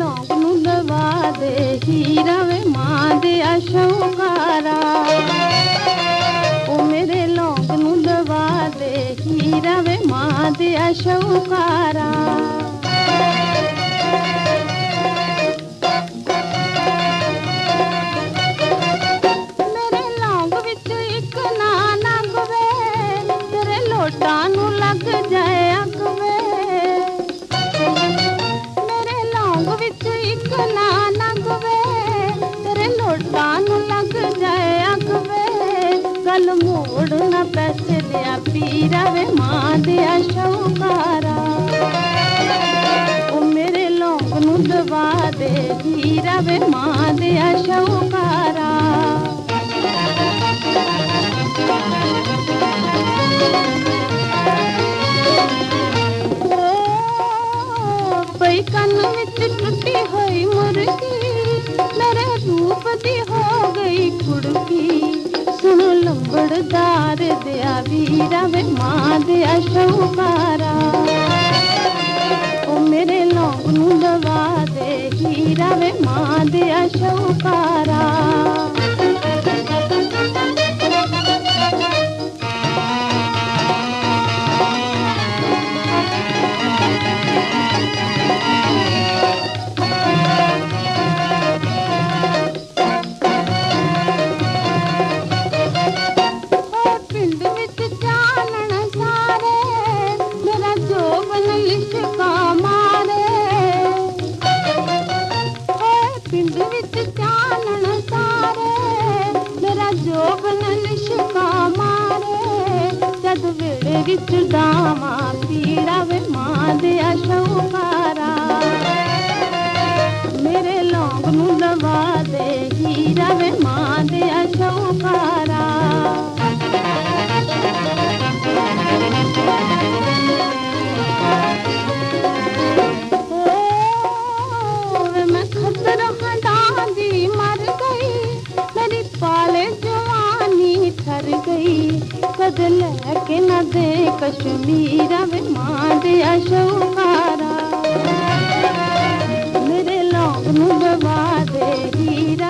लोनवाे मां दे आ ਹੀਰਾ ਵੇ ਮੇਰੇ ਲੌਂਗ ਵਿੱਚ ਇੱਕ ਨਾ ਨੰਗ ਵੇ ਤੇਰੇ ਲੋਟਾਂ ਨੂੰ ਲੱਗ ਜਾਏ ਅੱਗ ਵੇ ਮੇਰੇ ਲੌਂਗ ਵਿੱਚ ਇੱਕ ਨਾ ਨੰਗ ਵੇ ਤੇਰੇ ਲੋਟਾਂ ਨੂੰ ਵੇ ਗੱਲ ਮੋੜ ਨਾ ਪੈਸੇ ਲਿਆ ਪੀਰਾ ਵੇ ਮਾਂ ਦੇ ਸ਼ੌਕਾਰਾ ਉਹ ਮੇਰੇ ਲੌਂਗ ਨੂੰ ਦਵਾ ਦੇ ਹੀਰਾ ਵੇ ਮਾਂ ਦੇ ਸ਼ੌਕਾਰਾ ਓ, ਪਈ ਕੰਨ ਵਿੱਚ ਸੁਣ ਦਿਆ ਵੀਰਾ ਵੇ, ਮਾਂ ਦੇ ਸ਼ੌਕਾਰਾ ਉਹ ਮੇਰੇ ਲੌਂਗ ਨੂੰ ਦਵਾ ਦੇ, ਹੀਰਾ ਵੇ, ਮਾਂ ਦੇ ਸ਼ੌਕਾਰਾ ਓਏ ਪਿੰਡ ਵਿੱਚ ਚਾਨਣ ਸਾਰੇ, ਮੇਰਾ ਜੋਬਨ ਲਿਸ਼ਕਾ ਮਾਰੇ। ਜਦ ਵੇੜੇ ਵਿੱਚ ਦਾਵਾ ਪੀੜਾ ਵੇ ਮਾਂ ਦੇ ਅਸ਼ੌਕਾਰਾ। ਮੇਰੇ ਲੌਂਗ ਨੂੰ ਦਵਾ ਦੇ, ਹੀਰਾ ਵੇ ਮਾਂ ਦੇ ਅਸ਼ੌਕਾਰਾ। न दे कशमीर में माधया सहुारा मिर्न बाबा दे हीर